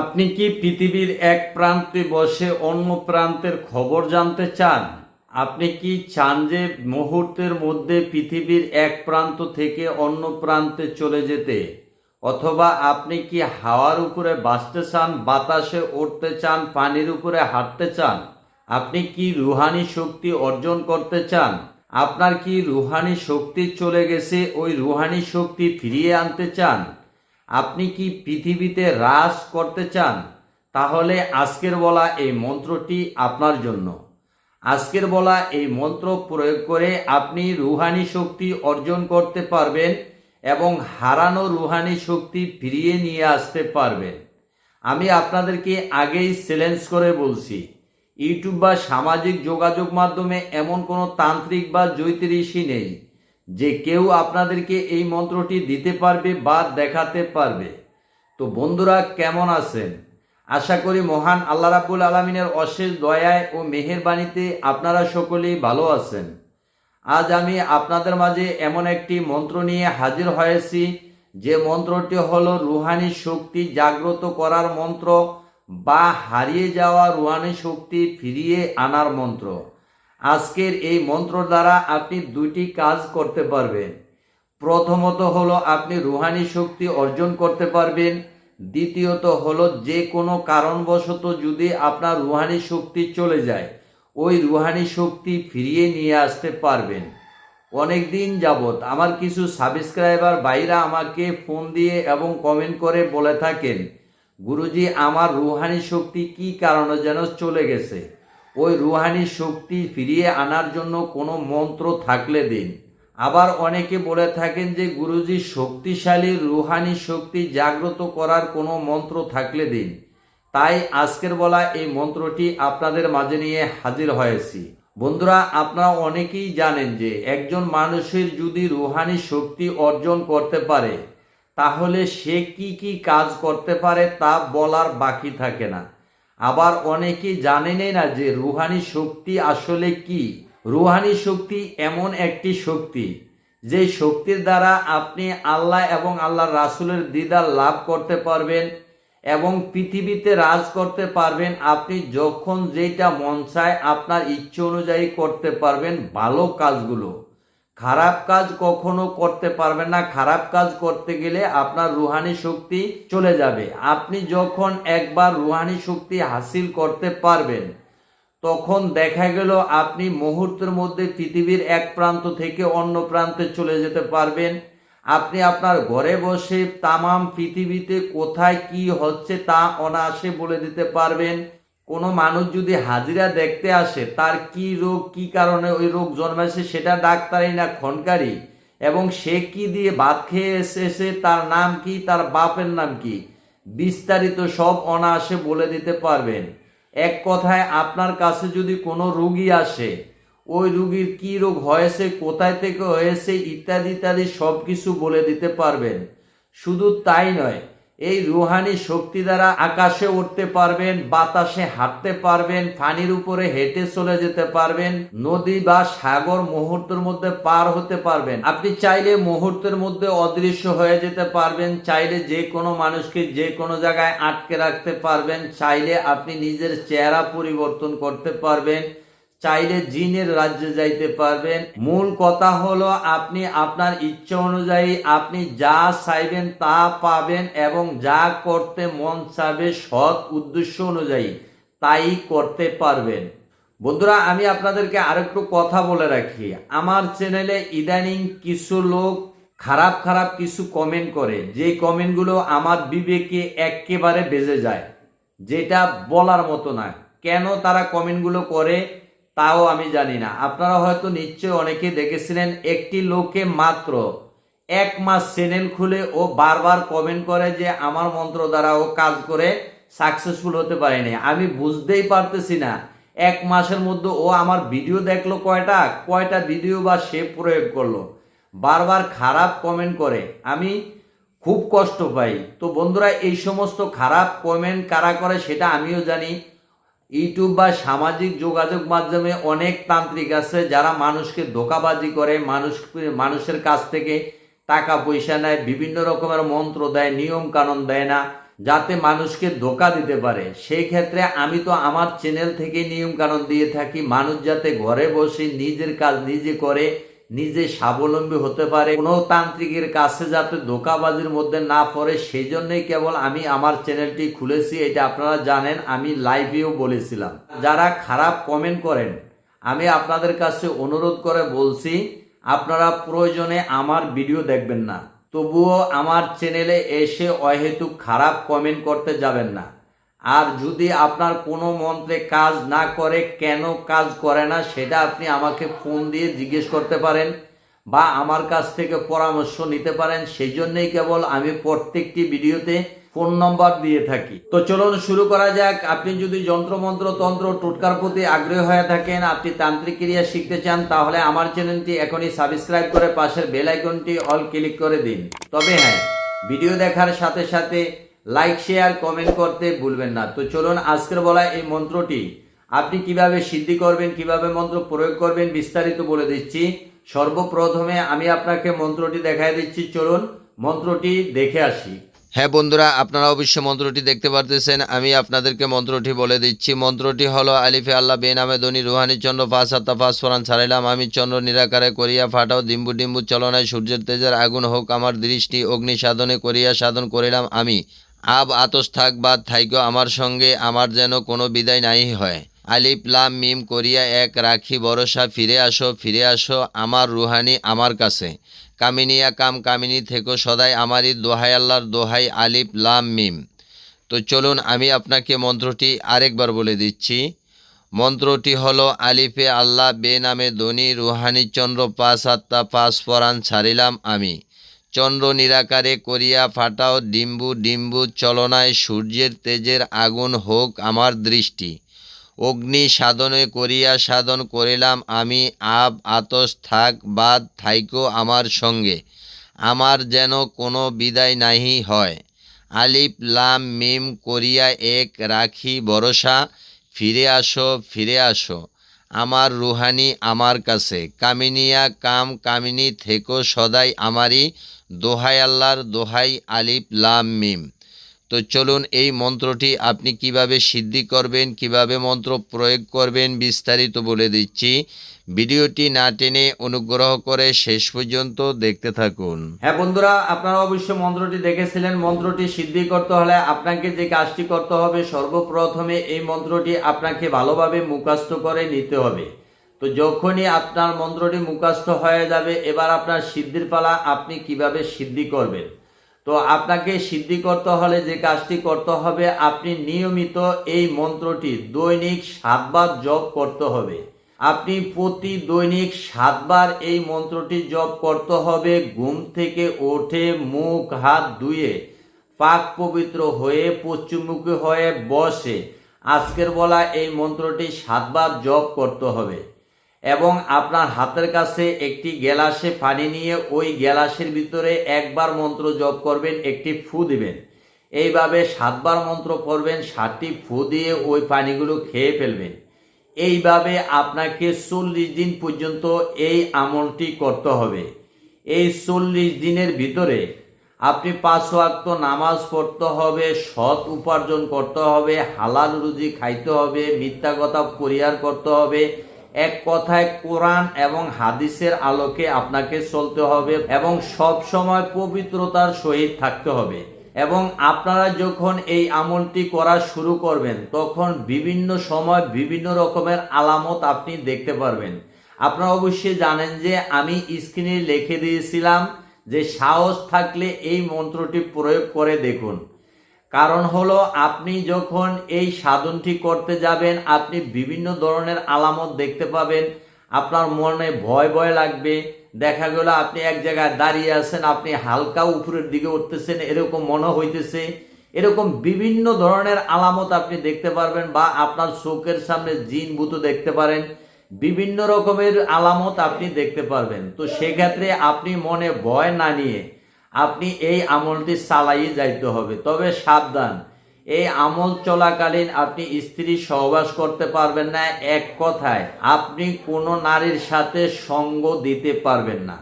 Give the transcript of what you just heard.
আপনি কি পৃথিবীর এক প্রান্তে বসে অন্য প্রান্তের খবর জানতে চান? আপনি কি চান যে মুহূর্তের মধ্যে পৃথিবীর এক প্রান্ত থেকে অন্য প্রান্তে চলে যেতে? অথবা আপনি কি হাওয়ার উপরে বাঁচতে চান, বাতাসে উঠতে চান, পানির উপরে হাঁটতে চান? আপনি কি রুহানি শক্তি অর্জন করতে চান? আপনার কি রুহানি শক্তি চলে গেছে, ওই রুহানি শক্তি ফিরিয়ে আনতে চান? আপনি কি পৃথিবীতে হ্রাস করতে চান? তাহলে আজকের বলা এই মন্ত্রটি আপনার জন্য। আজকের বলা এই মন্ত্র প্রয়োগ করে আপনি রুহানি শক্তি অর্জন করতে পারবেন এবং হারানো রুহানি শক্তি ফিরিয়ে নিয়ে আসতে পারবেন। আমি আপনাদেরকে আগেই চ্যালেঞ্জ করে বলছি, ইউটিউব বা সামাজিক যোগাযোগ মাধ্যমে এমন কোনো তান্ত্রিক বা জ্যোতিষী নেই। যে কেউ আপনাদেরকে এই মন্ত্রটি দিতে পারবে বা দেখাতে পারবে। তো বন্ধুরা, কেমন আছেন? আশা করি মহান আল্লাহ রাবুল আলমিনের অশেষ দয়ায় ও মেহেরবাণীতে আপনারা সকলেই ভালো আছেন। আজ আমি আপনাদের মাঝে এমন একটি মন্ত্র নিয়ে হাজির হয়েছি। যে মন্ত্রটি হলো রুহানি শক্তি জাগ্রত করার মন্ত্র বা হারিয়ে যাওয়া রুহানি শক্তি ফিরিয়ে আনার মন্ত্র। আজকের এই মন্ত্র দ্বারা আপনি দুটি কাজ করতে পারবেন। প্রথমত হলো আপনি রুহানি শক্তি অর্জন করতে পারবেন। দ্বিতীয়ত হলো যে কোনো কারণবশত যদি আপনার রুহানি শক্তি চলে যায়, ওই রুহানি শক্তি ফিরিয়ে নিয়ে আসতে পারবেন। অনেক দিন যাবৎ আমার কিছু সাবস্ক্রাইবার ভাইরা আমাকে ফোন দিয়ে এবং কমেন্ট করে বলে থাকেন, গুরুজি, আমার রুহানি শক্তি কি কারণে যেন চলে গেছে? ওই রুহানি শক্তি ফিরিয়ে আনার জন্য কোনো মন্ত্র থাকলে দিন। আবার অনেকে বলে থাকেন যে, গুরুজি শক্তিশালী রুহানি শক্তি জাগ্রত করার কোনো মন্ত্র থাকলে দিন। তাই আজকের বলা এই মন্ত্রটি আপনাদের মাঝে নিয়ে হাজির হয়েছি। বন্ধুরা, আপনারা অনেকেই জানেন যে, একজন মানুষের যদি রুহানি শক্তি অর্জন করতে পারে, তাহলে সে কি কি কাজ করতে পারে তা বলার বাকি থাকে না। আবার অনেকেই জানেনই না যে রুহানি শক্তি আসলে কি। রুহানি শক্তি এমন একটি শক্তি, যে শক্তির দ্বারা আপনি আল্লাহ এবং আল্লাহ রাসুলের দিদার লাভ করতে পারবেন এবং পৃথিবীতে রাজ করতে পারবেন। আপনি যখন যেটা মন চায় আপনার ইচ্ছে অনুযায়ী করতে পারবেন ভালো কাজগুলো। খারাপ কাজ কখনো করতে পারবেন না। খারাপ কাজ করতে গেলে আপনার রুহানি শক্তি চলে যাবে। আপনি যখন একবার রুহানি শক্তি হাসিল করতে পারবেন, তখন দেখা গেল আপনি মুহূর্তের মধ্যে পৃথিবীর এক প্রান্ত থেকে অন্য প্রান্তে চলে যেতে পারবেন। আপনি আপনার ঘরে বসে তামাম পৃথিবীতে কোথায় কি হচ্ছে তা অনায়াসে বলে দিতে পারবেন। কোনো মানুষ যদি হাজিরা দেখতে আসে, তার কি রোগ, কি কারণে ওই রোগ জন্মেছে সেটা ডাক্তারই না খনকারি। এবং সে কি দিয়ে ভাত খেয়ে এসেছে তার নাম কি, তার বাপের নাম কি? বিস্তারিত সব অনায়াসে বলে দিতে পারবেন। এক কথায়, আপনার কাছে যদি কোনো রুগী আসে, ওই রুগীর কি রোগ হয়েছে, কোথায় থেকে হয়েছে, ইত্যাদি ইত্যাদি সব কিছু বলে দিতে পারবেন। শুধু তাই নয় এই রুহানি শক্তি দ্বারা আকাশে উঠতে পারবেন, বাতাসে হাঁটতে পারবেন, পানির উপরে হেঁটে চলে যেতে পারবেন, নদী বা সাগর মুহূর্তের মধ্যে পার হতে পারবেন। আপনি চাইলে মুহূর্তের মধ্যে অদৃশ্য হয়ে যেতে পারবেন, চাইলে যে কোনো মানুষকে যে কোনো জায়গায় আটকে রাখতে পারবেন, চাইলে আপনি নিজের চেহারা পরিবর্তন করতে পারবেন। চাইলে জিনের রাজ্যে যাইতে পারবেন। মূল কথা হলো আপনি আপনার ইচ্ছা অনুযায়ী আপনি যা চাইবেন তা পাবেন এবং যা করতে মন চাবে সৎ উদ্দেশ্য অনুযায়ী তাই করতে পারবেন। বন্ধুরা, আমি আপনাদেরকে আরেকটু কথা বলে রাখি। আমার চ্যানেলে ইদানিং কিছু লোক খারাপ খারাপ কিছু কমেন্ট করে। যে কমেন্টগুলো আমার বিবেকে একেবারে বেজে যায়। যেটা বলার মতো না। কেন তারা কমেন্টগুলো করে? তাও আমি জানি না। আপনারা হয়তো নিশ্চয় অনেকে দেখেছিলেন, একটি লোকে মাত্র এক মাস চ্যানেল খুলে ও বারবার কমেন্ট করে যে আমার মন্ত্র দ্বারা ও কাজ করে সাকসেসফুল হতে পারেনি। আমি বুঝতেই পারতেছি না। এক মাসের মধ্যে ও আমার ভিডিও দেখল কয়টা কয়টা ভিডিও বা সে প্রয়োগ করল। বারবার খারাপ কমেন্ট করে। আমি খুব কষ্ট পাই। তো বন্ধুরা, এই সমস্ত খারাপ কমেন্ট কারা করে সেটা আমিও জানি। ইউটিউব বা সামাজিক যোগাযোগ মাধ্যমে অনেক তান্ত্রিক আছে যারা মানুষকে ধোকাবাজি করে, মানুষ মানুষের কাছ থেকে টাকা পয়সা নেয়, বিভিন্ন রকমের মন্ত্র দেয় নিয়ম কানুন দেয় না, যাতে মানুষকে ধোকা দিতে পারে। সেই ক্ষেত্রে আমি তো আমার চ্যানেল থেকে নিয়ম কানুন দিয়ে থাকি। মানুষ যাতে ঘরে বসে নিজের কাজ নিজে করে নিজে স্বাবলম্বী হতে পারে। কোনো তান্ত্রিকের কাছে যাতে ধোকাবাজির মধ্যে না পড়ে সেই জন্যই কেবল আমি আমার চ্যানেলটি খুলেছি, এটা আপনারা জানেন, আমি লাইভেও বলেছিলাম। যারা খারাপ কমেন্ট করেন, আমি আপনাদের কাছে অনুরোধ করে বলছি, আপনারা প্রয়োজনে আমার ভিডিও দেখবেন না। তবুও আমার চ্যানেলে এসে অহেতুক খারাপ কমেন্ট করতে যাবেন না। আর যদি আপনার কোনো মন্ত্রে কাজ না করে, কেন কাজ করে না, সেটা আপনি আমাকে ফোন দিয়ে জিজ্ঞেস করতে পারেন বা আমার কাছ থেকে পরামর্শ নিতে পারেন। সেই জন্যই কেবল আমি প্রত্যেকটি ভিডিওতে ফোন নম্বর দিয়ে থাকি। তো চলুন শুরু করা যাক। আপনি যদি যন্ত্রমন্ত্র তন্ত্র টোটকার প্রতি আগ্রহী হয়ে থাকেন, আপনি তান্ত্রিক ক্রিয়া শিখতে চান, তাহলে আমার চ্যানেলটি এখনই সাবস্ক্রাইব করে পাশের বেল আইকনটি অল ক্লিক করে দিন। তবে হ্যাঁ ভিডিও দেখার সাথে সাথে লাইক শেয়ার কমেন্ট করতে ভুলবেন না। তো চলুন আজকের বলা এই মন্ত্রটি। আপনি কীভাবে সিদ্ধি করবেন, কীভাবে মন্ত্র প্রয়োগ করবেন বিস্তারিত বলে দিচ্ছি। সর্বপ্রথমে আমি আপনাকে মন্ত্রটি দেখায় দিচ্ছি। চলুন মন্ত্রটি দেখে আসি। হ্যাঁ বন্ধুরা, আপনারা অবশ্য মন্ত্রটি দেখতে পারতেছেন। আমি আপনাদেরকে মন্ত্রটি বলে দিচ্ছি। মন্ত্রটি হলো আলিফে আল্লাহ, বে নামে ধনী রুহানি চন্দ্র, পাঁচ আত্মা পাঁচ ফোরান ছাড়িলাম। আমি চন্দ্র নিরাকারে করিয়া ফাটাও, ডিম্বু ডিম্বু চলনায় সূর্যের তেজের আগুন হোক, আমার দৃষ্টি অগ্নি সাধনে করিয়া সাধন করিলাম আমি। আব আতস থাক বা থাইকো, আমার সঙ্গে আমার যেন কোনো বিদায় নাই হয়। আলিফ, লাম, মিম করিয়া এক রাখি ভরসা, ফিরে আসো ফিরে আসো, আমার রুহানি আমার কাছে। কামিনিয়া কাম, কামিনী থেকো, সদাই আমারই দোহাই, আল্লাহর দোহাই, আলিফ, লাম, মিম। তো চলুন, আমি আপনাকে মন্ত্রটি আরেকবার বলে দিচ্ছি। মন্ত্রটি হলো, আলিফে আল্লাহ বে নামে ধনী রুহানি চন্দ্র পাঁচ আত্মা পাঁচ পরাণ ছাড়িলাম আমি। চন্দ্র নিরাকারে করিয়া ফাটাও, ডিম্বু ডিম্বু চলনায় সূর্যের তেজের আগুন হোক আমার দৃষ্টি। অগ্নি সাধনে করিয়া সাধন করিলাম আমি, আব, আতস থাক, বাদ থাইকো আমার সঙ্গে। আমার যেন কোনো বিদায় নাহি হয়। আলিফ, লাম, মিম করিয়া এক রাখি ভরসা, ফিরে আসো ফিরে আসো। আমার রুহানি আমার কাছে। কামিনিয়া কাম কামিনী থেকো সদাই আমারই। দোহাই আল্লাহর দোহাই আলিফ লাম মিম। তো চলুন এই মন্ত্রটি আপনি কীভাবে সিদ্ধি করবেন, কীভাবে মন্ত্র প্রয়োগ করবেন বিস্তারিত বলে দিচ্ছি। ভিডিওটি না টেনে অনুগ্রহ করে শেষ পর্যন্ত দেখতে থাকুন। হ্যাঁ বন্ধুরা, আপনারা অবশ্যই মন্ত্রটি দেখেছিলেন। মন্ত্রটি সিদ্ধি করতে হলে আপনাকে যে কাজটি করতে হবে, সর্বপ্রথমে এই মন্ত্রটি আপনাকে ভালোভাবে মুখাস্ত করে নিতে হবে। তো যখনই আপনার মন্ত্রটি মুখাস্ত হয়ে যাবে, এবার আপনার সিদ্ধির পালা আপনি কীভাবে সিদ্ধি করবেন? তো আপনাকে সিদ্ধি করতে হলে যে কাজটি করতে হবে, আপনি নিয়মিত এই মন্ত্রটি দৈনিক সাতবার জপ করতে হবে। আপনি প্রতি দৈনিক সাতবার এই মন্ত্রটি জপ করতে হবে, ঘুম থেকে ওঠে মুখ, হাত ধুয়ে, পাক পবিত্র হয়ে, পশ্চিমমুখী হয়ে বসে। আজকের বলা এই মন্ত্রটি সাতবার জপ করতে হবে। এবং আপনার হাতের কাছে একটি গ্যালাসে পানি নিয়ে ওই গ্যালাসের ভিতরে একবার মন্ত্র জপ করবেন, একটি ফু দিবেন। এইভাবে সাতবার মন্ত্র পড়বেন সাতটি ফু দিয়ে ওই পানিগুলো খেয়ে ফেলবেন। এইভাবে আপনাকে চল্লিশ দিন পর্যন্ত এই আমলটি করতে হবে। এই চল্লিশ দিনের ভিতরে আপনি পাঁচ ওয়াক্ত নামাজ পড়তে হবে, সৎ উপার্জন করতে হবে, হালাল রুজি খাইতে হবে, মিথ্যা কথা পরিহার করতে হবে এক কথায় কোরআন এবং হাদিসের আলোকে আপনাকে চলতে হবে এবং সব সময় পবিত্রতার সহিত থাকতে হবে। এবং আপনারা যখন এই আমলটি করা শুরু করবেন, তখন বিভিন্ন সময় বিভিন্ন রকমের আলামত আপনি দেখতে পারবেন। আপনারা অবশ্যই জানেন যে আমি স্ক্রিনে লিখে দিয়েছিলাম যে সাহস থাকলে এই মন্ত্রটি প্রয়োগ করে দেখুন। কারণ হলো আপনি যখন এই সাধনটি করতে যাবেন, আপনি বিভিন্ন ধরনের আলামত দেখতে পাবেন। আপনার মনে ভয় ভয় লাগবে। দেখা গেল আপনি এক জায়গায় দাঁড়িয়ে আছেন, আপনি হালকা উপরের দিকে উঠতেছেন, এরকম মনে হইতেছে। এরকম বিভিন্ন ধরনের আলামত আপনি দেখতে পারবেন বা আপনার চোখের সামনে জিন ভূত দেখতে পারেন। বিভিন্ন রকমের আলামত আপনি দেখতে পারবেন। তো সেক্ষেত্রে আপনি মনে ভয় না নিয়ে আপনি এই আমলটি চালাই যাইতে হবে। তবে সাবধান, এই আমল চলাকালীন আপনি স্ত্রী সহবাস করতে পারবেন না। এক কথায়, আপনি কোনো নারীর সাথে সঙ্গ দিতে পারবেন না।